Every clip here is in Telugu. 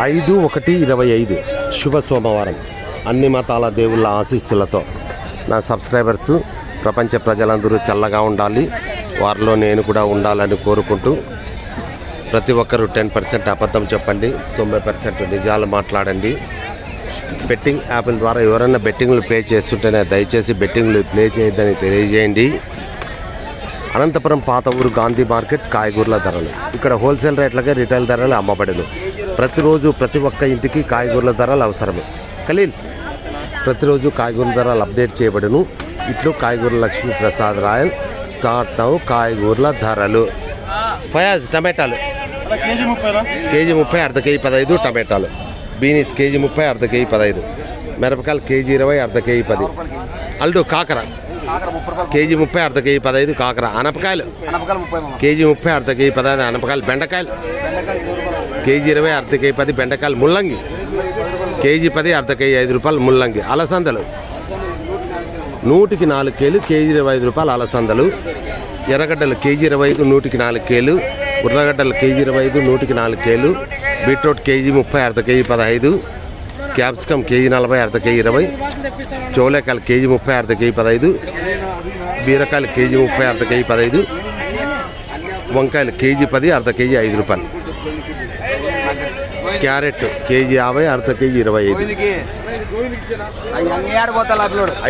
ఐదు ఒకటి ఇరవై ఐదు. శుభ సోమవారం. అన్ని మతాల దేవుళ్ళ ఆశీస్సులతో నా సబ్స్క్రైబర్స్ ప్రపంచ ప్రజలందరూ చల్లగా ఉండాలి. వారిలో నేను కూడా ఉండాలని కోరుకుంటూ ప్రతి ఒక్కరూ టెన్ పర్సెంట్ అబద్ధం చెప్పండి తొంభై పర్సెంట్ నిజాలు మాట్లాడండి. బెట్టింగ్ యాప్ల ద్వారా ఎవరైనా బెట్టింగ్లు ప్లే చేస్తుంటేనే దయచేసి బెట్టింగ్లు ప్లే చేయొద్దని తెలియజేయండి. అనంతపురం పాత ఊరు గాంధీ మార్కెట్ కాయగూరల ధరలు. ఇక్కడ హోల్సేల్ రేట్లకే రిటైల్ ధరలు అమ్మబడును ప్రతిరోజు ప్రతి ఒక్క ఇంటికి కాయగూరల ధరలు అవసరమే. ఖలీల్ ప్రతిరోజు కాయగూరల ధరలు అప్డేట్ చేయబడును. ఇట్లు కాయగూరల Lakshmi Prasad royal start now కాయగూరల ధరలు. ఫయాజ్ టమాటాలు. కేజీ ముప్పై అర్ధ కేజీ పదహైదు టమాటాలు. బీనీస్ కేజీ ముప్పై అర్ధ కేజీ పదహైదు. మిరపకాయలు కేజీ ఇరవై అర్ధ కేజీ పది. అల్డు కాకర. కేజీ ముప్పై అర్ధ కేజీ పదహైదు కాకర. అనపకాయలు. కేజీ ముప్పై అర్ధ కేజీ పదహైదు అనపకాయలు. బెండకాయలు. కేజీ ఇరవై అర్ధ కేజీ పది బెండకాయలు ముల్లంగి. కేజీ పది అర్ధ కేజీ ఐదు రూపాయలు ముల్లంగి. అలసందలు. నూటికి నాలుగు కేలు కేజీ ఇరవై ఐదు రూపాయలు అలసందలు. ఎర్రగడ్డలు కేజీ ఇరవై ఐదు నూటికి నాలుగు కేలు. ఉర్రగడ్డలు కేజీ ఇరవై ఐదు నూటికి నాలుగు కేలు. బీట్రూట్ కేజీ ముప్పై అర్ధ కేజీ పదహైదు. క్యాప్సికమ్ కేజీ నలభై అర్ధ కేజీ ఇరవై. చోలేకాయలు కేజీ ముప్పై అర్ధ కేజీ పదహైదు. బీరకాయలు కేజీ ముప్పై అర్ధ కేజీ పదహైదు. వంకాయలు కేజీ పది అర్ధ కేజీ ఐదు రూపాయలు. క్యారెట్ కేజీ యాభై అర్ధ కేజీ ఇరవై ఐదు.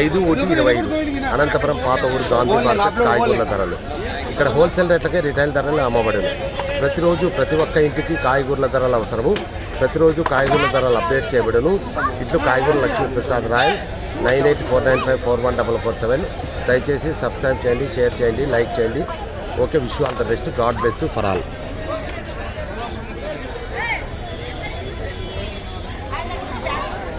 ఐదు ఒకటి ఇరవై ఐదు. అనంతపురం పాత ఊరు గాంధీ మార్కెట్ కాయగూరల ధరలు. ఇక్కడ హోల్సేల్ రేట్లకే రిటైల్ ధరలు అమ్మబడును. ప్రతిరోజు ప్రతి ఒక్క ఇంటికి కాయగూరల ధరలు అవసరము. ప్రతిరోజు కాయగూరల ధరలు అప్డేట్ చేయబడును. ఇట్లు కాయగూర Lakshmi Prasad Rai. Nine eight four nine five four one double four seven. దయచేసి సబ్స్క్రైబ్ చేయండి షేర్ చేయండి లైక్ చేయండి. Okay wish all the best. God best for all.